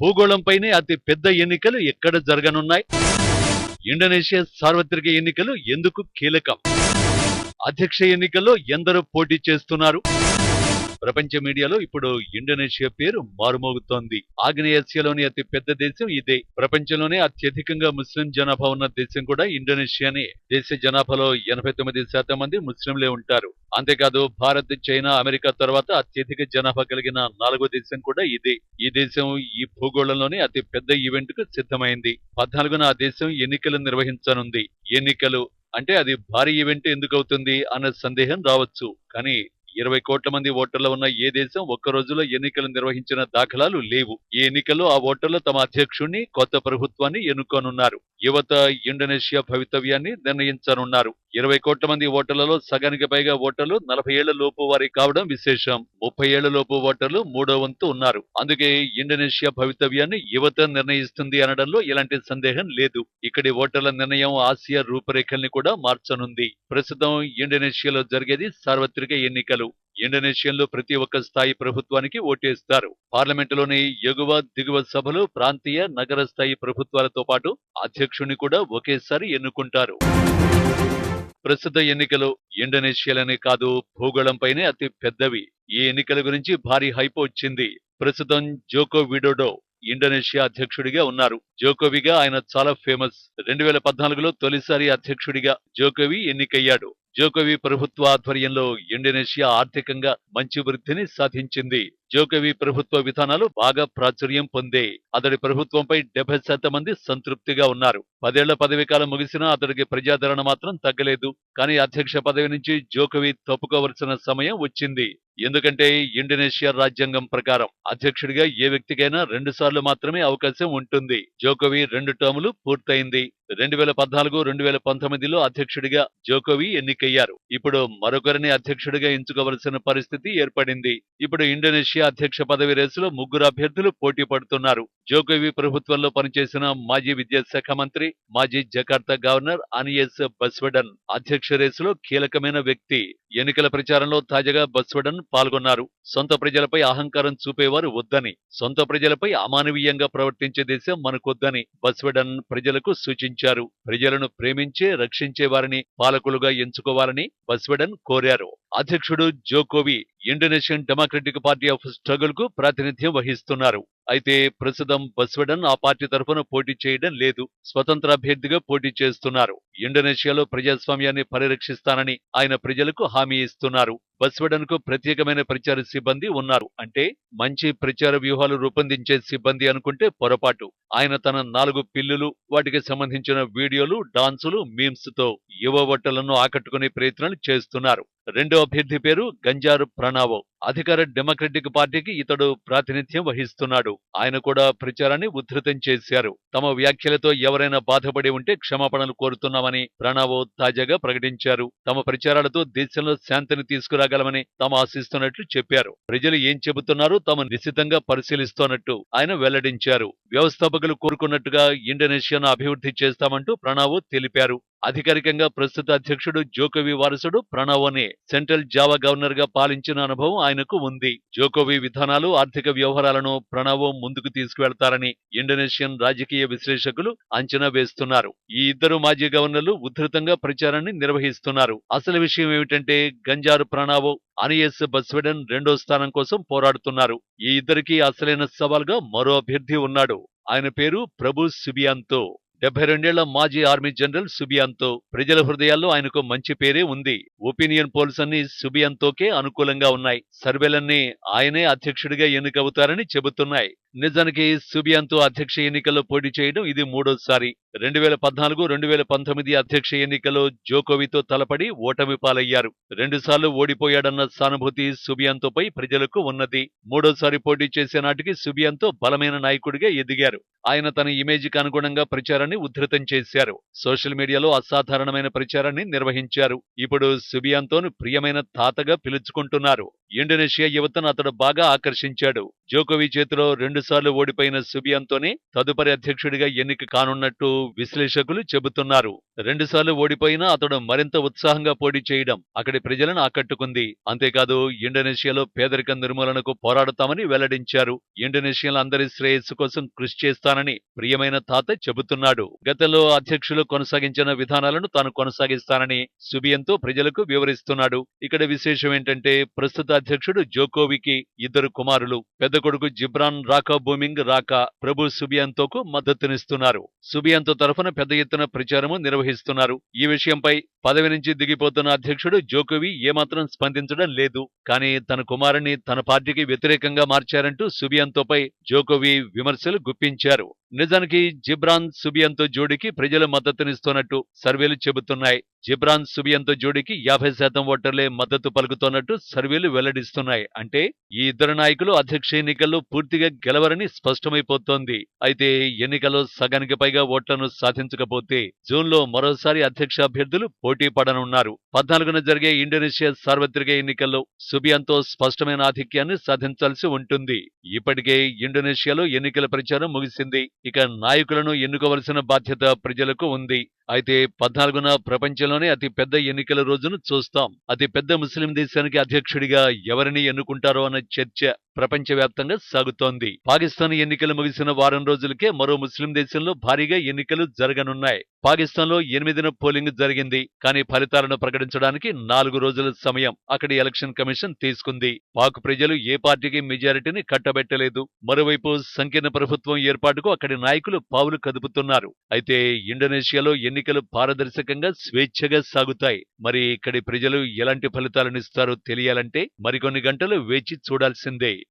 భూగోళంపైనే అతి పెద్ద ఎన్నికలు ఎక్కడ జరగనున్నాయి? ఇండోనేషియా సార్వత్రిక ఎన్నికలు ఎందుకు కీలకం? అధ్యక్ష ఎన్నికల్లో ఎందరో పోటీ చేస్తున్నారు? ప్రపంచ మీడియాలో ఇప్పుడు ఇండోనేషియా పేరు మారుమోగుతోంది. ఆగ్నేయాసియాలోని అతి పెద్ద దేశం ఇదే. ప్రపంచంలోనే అత్యధికంగా ముస్లిం జనాభా ఉన్న దేశం కూడా ఇండోనేషియానే. దేశ జనాభాలో ఎనభై తొమ్మిది శాతం మంది ముస్లింలే ఉంటారు. అంతేకాదు భారత్ చైనా అమెరికా తర్వాత అత్యధిక జనాభా కలిగిన నాలుగో దేశం కూడా ఇదే. ఈ దేశం ఈ భూగోళంలోనే అతి పెద్ద ఈవెంట్కు సిద్ధమైంది. పద్నాలుగున ఆ దేశం ఎన్నికలు నిర్వహించనుంది. ఎన్నికలు అంటే అది భారీ ఈవెంట్ ఎందుకు అవుతుంది అన్న సందేహం రావచ్చు. కానీ ఇరవై కోట్ల మంది ఓటర్లు ఉన్న ఏ దేశం ఒక్క రోజులో ఎన్నికలు నిర్వహించిన దాఖలాలు లేవు. ఈ ఎన్నికల్లో ఆ ఓటర్లు తమ అధ్యక్షుణ్ణి కొత్త ప్రభుత్వాన్ని ఎన్నుకోనున్నారు. యువత ఇండోనేషియా భవితవ్యాన్ని నిర్ణయించనున్నారు. ఇరవై కోట్ల మంది ఓటర్లలో సగానికి పైగా ఓటర్లు నలభై ఏళ్ళ లోపు వారి కావడం విశేషం. ముప్పై ఏళ్ళ లోపు ఓటర్లు మూడో వంతు ఉన్నారు. అందుకే ఇండోనేషియా భవితవ్యాన్ని యువత నిర్ణయిస్తుంది అనడంలో ఎలాంటి సందేహం లేదు. ఇక్కడి ఓటర్ల నిర్ణయం ఆసియా రూపురేఖల్ని కూడా మార్చనుంది. ప్రస్తుతం ఇండోనేషియాలో జరిగేది సార్వత్రిక ఎన్నికలు. ఇండోనేషియాలో ప్రతి ఒక్క స్థాయి ప్రభుత్వానికి ఓటేస్తారు. పార్లమెంటులోని ఎగువ దిగువ సభలు ప్రాంతీయ నగర స్థాయి ప్రభుత్వాలతో పాటు అధ్యక్షుని కూడా ఒకేసారి ఎన్నుకుంటారు. ప్రస్తుత ఎన్నికలు ఇండోనేషియాలనే కాదు భూగోళంపైనే అతి పెద్దవి. ఈ ఎన్నికల గురించి భారీ హైప్ వచ్చింది. ప్రస్తుతం జోకో విడోడో ఇండోనేషియా అధ్యక్షుడిగా ఉన్నారు. జోకోవిగా ఆయన చాలా ఫేమస్. రెండు వేల పద్నాలుగులో తొలిసారి అధ్యక్షుడిగా జోకోవి ఎన్నికయ్యాడు. జోకోవి ప్రభుత్వ ఆధ్వర్యంలో ఇండోనేషియా ఆర్థికంగా మంచి వృద్ధిని సాధించింది. జోకోవి ప్రభుత్వ విధానాలు బాగా ప్రాచుర్యం పొందే అతడి ప్రభుత్వంపై డెబ్బై శాతం మంది సంతృప్తిగా ఉన్నారు. పదేళ్ళ పదవీకాలం ముగిసినా అతడికి ప్రజాదరణ మాత్రం తగ్గలేదు. కానీ అధ్యక్ష పదవి నుంచి జోకోవి తప్పుకోవలసిన సమయం వచ్చింది. ఎందుకంటే ఇండోనేషియా రాజ్యాంగం ప్రకారం అధ్యక్షుడిగా ఏ వ్యక్తికైనా రెండు సార్లు మాత్రమే అవకాశం ఉంటుంది. జోకోవి రెండు టర్ములు పూర్తయింది. రెండు వేల పద్నాలుగు రెండు వేల పంతొమ్మిదిలో అధ్యక్షుడిగా జోకోవి ఎన్నికయ్యారు. ఇప్పుడు మరొకరిని అధ్యక్షుడిగా ఎంచుకోవలసిన పరిస్థితి ఏర్పడింది. ఇప్పుడు ఇండోనేషియా అధ్యక్ష పదవి రేసులో ముగ్గురు అభ్యర్థులు పోటీ పడుతున్నారు. జోకోవి ప్రభుత్వంలో పనిచేసిన మాజీ విద్యాశాఖ మంత్రి మాజీ జకార్తా గవర్నర్ అనియస్ బస్వెడన్ అధ్యక్ష రేసులో కీలకమైన వ్యక్తి. ఎన్నికల ప్రచారంలో తాజాగా బస్వెడన్ పాల్గొన్నారు. సొంత ప్రజలపై అహంకారం చూపేవారు వద్దని సొంత ప్రజలపై అమానవీయంగా ప్రవర్తించే దేశం మనకొద్దని బస్వెడన్ ప్రజలకు సూచించారు. ప్రజలను ప్రేమించే రక్షించే వారిని పాలకులుగా ఎంచుకోవాలని బస్వెడన్ కోరారు. అధ్యక్షుడు Jokowi Indonesian Democratic Party of స్ట్రగుల్కు ప్రాతినిధ్యం వహిస్తున్నారు. అయితే ప్రస్తుతం బస్వెడన్ ఆ పార్టీ తరఫున పోటీ చేయడం లేదు. స్వతంత్ర అభ్యర్థిగా పోటీ చేస్తున్నారు. ఇండోనేషియాలో ప్రజాస్వామ్యాన్ని పరిరక్షిస్తానని ఆయన ప్రజలకు హామీ ఇస్తున్నారు. బస్వెడన్కు ప్రత్యేకమైన ప్రచార సిబ్బంది ఉన్నారు. అంటే మంచి ప్రచార వ్యూహాలు రూపొందించే సిబ్బంది అనుకుంటే పొరపాటు. ఆయన తన నాలుగు పిల్లులు వాటికి సంబంధించిన వీడియోలు డాన్సులు మీమ్స్తో యువ ఓటర్లను ఆకట్టుకునే ప్రయత్నాలు చేస్తున్నారు. రెండో అభ్యర్థి పేరు గంజారు ప్రణావో. అధికార డెమోక్రటిక్ పార్టీకి ఇతడు ప్రాతినిధ్యం వహిస్తున్నాడు. ఆయన కూడా ప్రచారాన్ని ఉధృతం చేశారు. తమ వ్యాఖ్యలతో ఎవరైనా బాధపడి ఉంటే క్షమాపణలు కోరుతున్నామని ప్రణావో తాజాగా ప్రకటించారు. తమ ప్రచారాలతో దేశంలో శాంతిని తీసుకురాగలమని తాము ఆశిస్తున్నట్లు చెప్పారు. ప్రజలు ఏం చెబుతున్నారో తాము నిశ్చితంగా పరిశీలిస్తోన్నట్టు ఆయన వెల్లడించారు. వ్యవస్థాపకులు కోరుకున్నట్టుగా ఇండోనేషియాను అభివృద్ధి చేస్తామంటూ ప్రణావో తెలిపారు. అధికారికంగా ప్రస్తుత అధ్యక్షుడు జోకవి వారసుడు ప్రణావోనే సెంట్రల్ జావా గవర్నర్గా పాలించిన అనుభవం ఆయనకు ఉంది. జోకోవి విధానాలు ఆర్థిక వ్యవహారాలను ప్రణావో ముందుకు తీసుకువెళ్తారని ఇండోనేషియన్ రాజకీయ విశ్లేషకులు అంచనా వేస్తున్నారు. ఈ ఇద్దరు మాజీ గవర్నర్లు ఉధృతంగా ప్రచారాన్ని నిర్వహిస్తున్నారు. అసలు విషయం ఏమిటంటే గంజారు ప్రణావో అనియస్ బస్వెడన్ రెండో స్థానం కోసం పోరాడుతున్నారు. ఈ ఇద్దరికీ అసలైన సవాల్గా మరో అభ్యర్థి ఉన్నాడు. ఆయన పేరు ప్రభు సుబియాంతో. డెబ్బై రెండేళ్ళ మాజీ ఆర్మీ జనరల్ సుబియాంతో ప్రజల హృదయాల్లో ఆయనకు మంచి పేరే ఉంది. ఒపీనియన్ పోల్స్ అన్ని సుబియాంతోకే అనుకూలంగా ఉన్నాయి. సర్వేలన్నీ ఆయనే అధ్యక్షుడిగా ఎన్నికవుతారని చెబుతున్నాయి. నిజానికి సుబియాంతో అధ్యక్ష ఎన్నికల్లో పోటీ చేయడం ఇది మూడోసారి. రెండు వేల పద్నాలుగు రెండు వేల పంతొమ్మిది అధ్యక్ష ఎన్నికల్లో జోకోవితో తలపడి ఓటమి పాలయ్యారు. రెండుసార్లు ఓడిపోయాడన్న సానుభూతి సుబియాంతోపై ప్రజలకు ఉన్నది. మూడోసారి పోటీ చేసే నాటికి సుబియాంతో బలమైన నాయకుడిగా ఎదిగారు. ఆయన తన ఇమేజ్కి అనుగుణంగా ప్రచారాన్ని ఉద్ధృతం ఉధృతం చేశారు. సోషల్ మీడియాలో అసాధారణమైన ప్రచారాన్ని నిర్వహించారు. ఇప్పుడు సుబియాంతోను ప్రియమైన తాతగా పిలుచుకుంటున్నారు. ఇండోనేషియా యువతను అతడు బాగా ఆకర్షించాడు. జోకోవి చేతిలో రెండు రెండుసార్లు ఓడిపోయిన సుబియంతోనే తదుపరి అధ్యక్షుడిగా ఎన్నిక కానున్నట్టు విశ్లేషకులు చెబుతున్నారు. రెండుసార్లు ఓడిపోయినా అతడు మరింత ఉత్సాహంగా పోటీ చేయడం అక్కడి ప్రజలను ఆకట్టుకుంది. అంతేకాదు ఇండోనేషియాలో పేదరిక నిర్మూలనకు పోరాడతామని వెల్లడించారు. ఇండోనేషియాలో అందరి శ్రేయస్సు కోసం కృషి చేస్తానని ప్రియమైన తాత చెబుతున్నాడు. గతంలో అధ్యక్షులు కొనసాగించిన విధానాలను తాను కొనసాగిస్తానని సుబియంతో ప్రజలకు వివరిస్తున్నాడు. ఇక్కడ విశేషం ఏంటంటే ప్రస్తుత అధ్యక్షుడు జోకోవికి ఇద్దరు కుమారులు. పెద్ద కొడుకు జిబ్రాన్ రాకో బూమింగ్ రాక ప్రభు సుబియాంతోకు మద్దతునిస్తున్నారు. సుబియాంతో తరఫున పెద్ద ఎత్తున ప్రచారము నిర్వహిస్తున్నారు. ఈ విషయంపై పదవి నుంచి దిగిపోతున్న అధ్యక్షుడు జోకోవి ఏమాత్రం స్పందించడం లేదు. కానీ తన కుమారుని తన పార్టీకి వ్యతిరేకంగా మార్చారంటూ సుబియంతోపై జోకోవి విమర్శలు గుప్పించారు. నిజానికి జిబ్రాన్ సుబియంతో జోడికి ప్రజలు మద్దతునిస్తున్నట్టు సర్వేలు చెబుతున్నాయి. జిబ్రాన్ సుబియంతో జోడీకి యాభై శాతం ఓటర్లే మద్దతు పలుకుతున్నట్టు సర్వేలు వెల్లడిస్తున్నాయి. అంటే ఈ ఇద్దరు నాయకులు అధ్యక్ష ఎన్నికల్లో పూర్తిగా గెలవరని స్పష్టమైపోతోంది. అయితే ఎన్నికల్లో సగానికి పైగా ఓట్లను సాధించకపోతే జూన్లో మరోసారి అధ్యక్ష అభ్యర్థులు పోటీ పడనున్నారు. పద్నాలుగున జరిగే ఇండోనేషియా సార్వత్రిక ఎన్నికల్లో సుబియంతో స్పష్టమైన ఆధిక్యాన్ని సాధించాల్సి ఉంటుంది. ఇప్పటికే ఇండోనేషియాలో ఎన్నికల ప్రచారం ముగిసింది. ఇక నాయకులను ఎన్నుకోవలసిన బాధ్యత ప్రజలకు ఉంది. అయితే పద్నాలుగున ప్రపంచంలోనే అతి పెద్ద ఎన్నికల రోజును చూస్తాం. అతి పెద్ద ముస్లిం దేశానికి అధ్యక్షుడిగా ఎవరిని ఎన్నుకుంటారో అన్న చర్చ ప్రపంచవ్యాప్తంగా సాగుతోంది. పాకిస్తాన్ ఎన్నికలు ముగిసిన వారం రోజులకే మరో ముస్లిం దేశంలో భారీగా ఎన్నికలు జరగనున్నాయి. పాకిస్తాన్లో ఎనిమిదిన పోలింగ్ జరిగింది. కానీ ఫలితాలను ప్రకటించడానికి నాలుగు రోజుల సమయం అక్కడి ఎలక్షన్ కమిషన్ తీసుకుంది. పాక్ ప్రజలు ఏ పార్టీకి మెజారిటీని కట్టబెట్టలేదు. మరోవైపు సంకీర్ణ ప్రభుత్వం ఏర్పాటుకు అక్కడి నాయకులు పావులు కదుపుతున్నారు. అయితే ఇండోనేషియాలో ఎన్నికలు పారదర్శకంగా స్వేచ్ఛగా సాగుతాయి. మరి ఇక్కడి ప్రజలు ఎలాంటి ఫలితాలను ఇస్తారో తెలియాలంటే మరికొన్ని గంటలు వేచి చూడాల్సిందే.